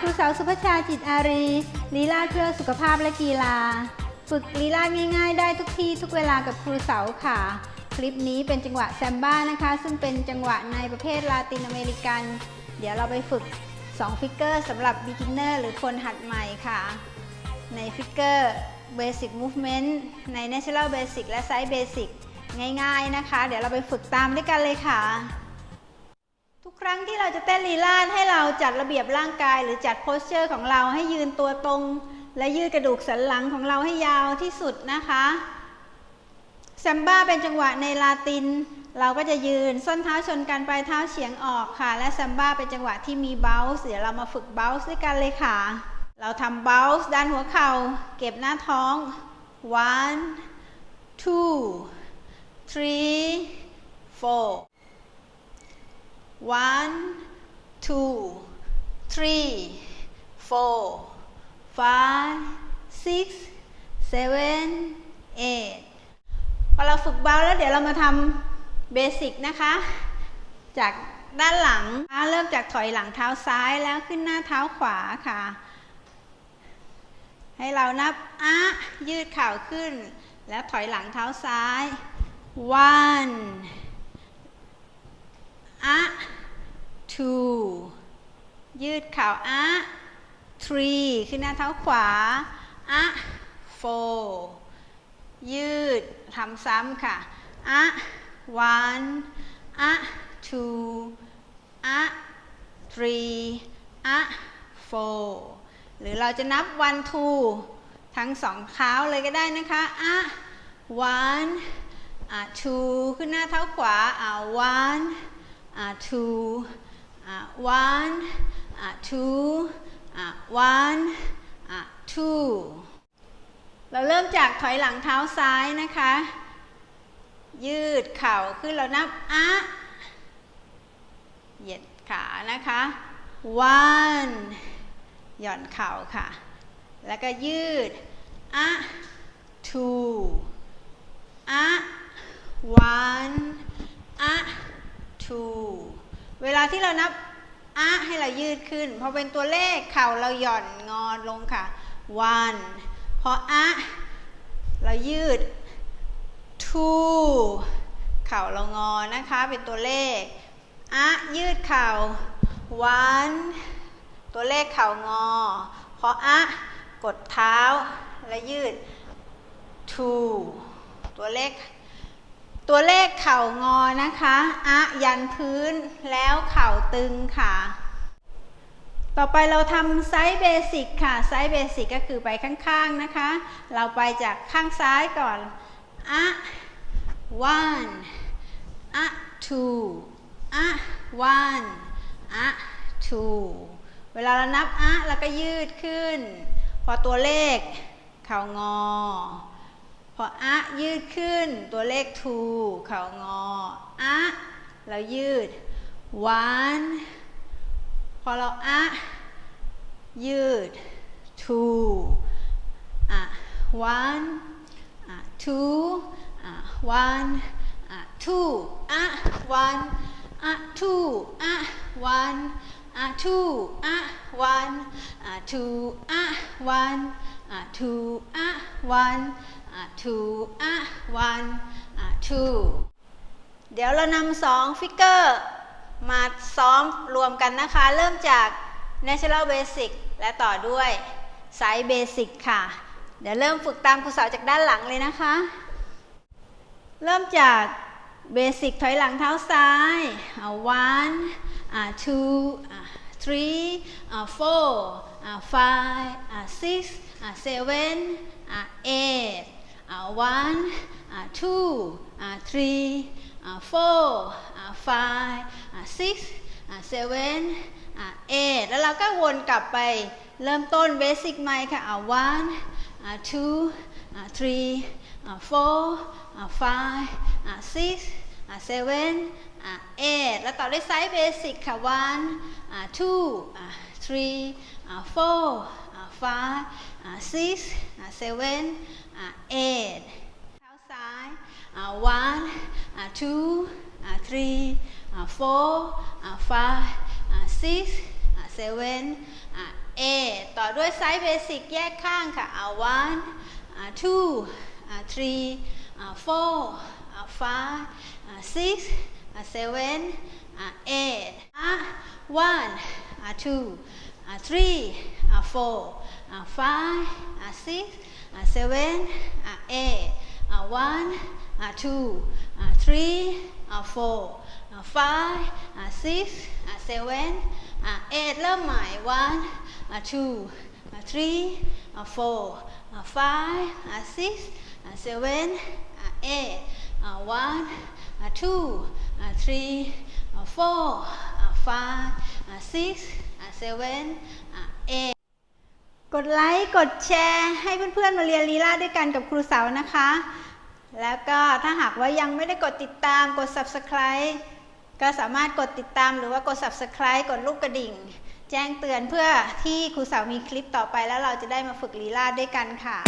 ครีลีลาเพื่อสุขภาพและกีฬา ฝึกลีลาง่ายๆ ได้ทุกที่ทุกเวลากับครูเสาค่ะ คลิปนี้เป็นจังหวะแซมบ้านะคะ ซึ่งเป็นจังหวะในประเภทลาตินอเมริกัน เดี๋ยวเราไปฝึก 2 ฟิกเกอร์สำหรับ beginner หรือคนหัดใหม่ค่ะ ในฟิกเกอร์ Basic Movement ใน Natural Basic และ Side Basic ง่ายๆนะคะ เดี๋ยวเราไปฝึกตามด้วยกันเลยค่ะ ทุกครั้งที่เราจะเต้นลีลาดให้เราจัดระเบียบร่างกาย หรือจัดโพสเจอร์ของเราให้ยืนตัวตรง และยืดกระดูกสันหลังของเราให้ยาวที่สุดนะคะแซมบ้าเป็นจังหวะในลาติน เราก็จะยืนส้นเท้าชนกันปลายเท้าเฉียงออกค่ะ และแซมบ้าเป็นจังหวะที่มีเบลส์เดี๋ยวเรามาฝึกเบลส์ด้วยกันเลยค่ะ เราทำเบลส์ดันหัวเข่าเก็บหน้าท้อง one two three four one two three four five six seven eight พอเราฝึกเบาแล้วเดี๋ยวเรามาทำเบสิกนะคะ จากด้านหลัง เริ่มจากถอยหลังเท้าซ้ายแล้วขึ้นหน้าเท้าขวาค่ะ ให้เรานับอะยืดเข่าขึ้น แล้วถอยหลังเท้าซ้าย one อะ two ยืดเข่าอะ three ขึ้นหน้าเท้าขวาอะ four ยืดทำซ้ำค่ะอะ one อะ two อะ three อะ four หรือเราจะนับ one two ทั้งสองเท้าเลยก็ได้นะคะอะ one อะ two ขึ้นหน้าเท้าขวาอะ one อะ two one อะ two อะ one อะ two เราเริ่มจากถอยหลังเท้าซ้ายนะคะ ยืดเข่าขึ้นเรานับอะเหยียดขานะคะ one หย่อนเข่าค่ะ แล้วก็ยืดอะ two อะ one อะ two เวลาที่เรานับอะให้เรายืดขึ้น พอเป็นตัวเลขเข่าเราหย่อนงอลงค่ะ one พออะเรายืด two เข่าเรางอนะคะ เป็นตัวเลขอะยืดเข่า one ตัวเลขเข่างอ พออะกดเท้าและยืด two ตัวเลข ตัวเลขเข่างอนะคะอะยันพื้นแล้วเข่าตึงค่ะ ต่อไปเราทำไซส์เบสิกค่ะ ไซส์เบสิกก็คือไปข้างๆนะคะ เราไปจากข้างซ้ายก่อนอะ one อะ two อะ one อะ two เวลาเรานับอะเราก็ยืดขึ้น พอตัวเลข เข่างอ ออะยืดขึ้นตัวเลข two เข่างออะเรายืด one พอเราอะยืด two อะ one อะ two อะ one อะ two อะ one อะ two อะ one อะ two อะ one อะ two อะ one อะ two อะ one two อะ one อะ two เดี๋ยวเรานำสองฟิกเกอร์มาซ้อมรวมกันนะคะ เริ่มจาก Natural Basic และต่อด้วย Side Basic ค่ะ เดี๋ยวเริ่มฝึกตามครูสาวจากด้านหลังเลยนะคะ เริ่มจากเบสิกถอยหลังเท้าซ้ายอ่า one อ่า two อ่า three อ่า four อ่า five อ่า six อ่า seven อ่า eight one อ่า two อ่า three อ่า four อ่า five อ่า six อ่า seven อ่า eight แล้วเราก็วนกลับไปเริ่มต้นเบสิกใหม่ค่ะอ่า one อ่า two อ่า three อ่า four อ่า five อ่า six อ่า seven อ่า eight แล้วต่อด้วยไซส์เบสิกค่ะ one อ่า two อ่า three อ่า four five, uh, six, uh, seven, uh, eight. Outside, one, two, three, four, five, six, seven, eight. ต่อด้วยไซส์เบสิกแยกข้างค่ะ one, two, three, four, five, six, seven, eight. One, two, three, four. อ่า five อ่า six อ่า seven อ่า eight อ่า one อ่า two อ่า three อ่า four อ่า five อ่า six อ่า seven อ่า eight เริ่มใหม่ one อ่า two อ่า three อ่า four อ่า five อ่า six อ่า seven อ่า eight อ่า one อ่า two อ่า three อ่า four อ่า five อ่า six อ่า seven อ่า eight กดไลค์ กดแชร์ ให้เพื่อนๆมาเรียนลีลาด้วยกันกับครูเสานะคะ แล้วก็ถ้าหากว่ายังไม่ได้กดติดตามกด subscribe ก็สามารถกดติดตามหรือว่ากด subscribe กดลูกกระดิ่ง แจ้งเตือนเพื่อที่ครูเสามีคลิปต่อไปแล้วเราจะได้มาฝึกลีลาด้วยกันค่ะ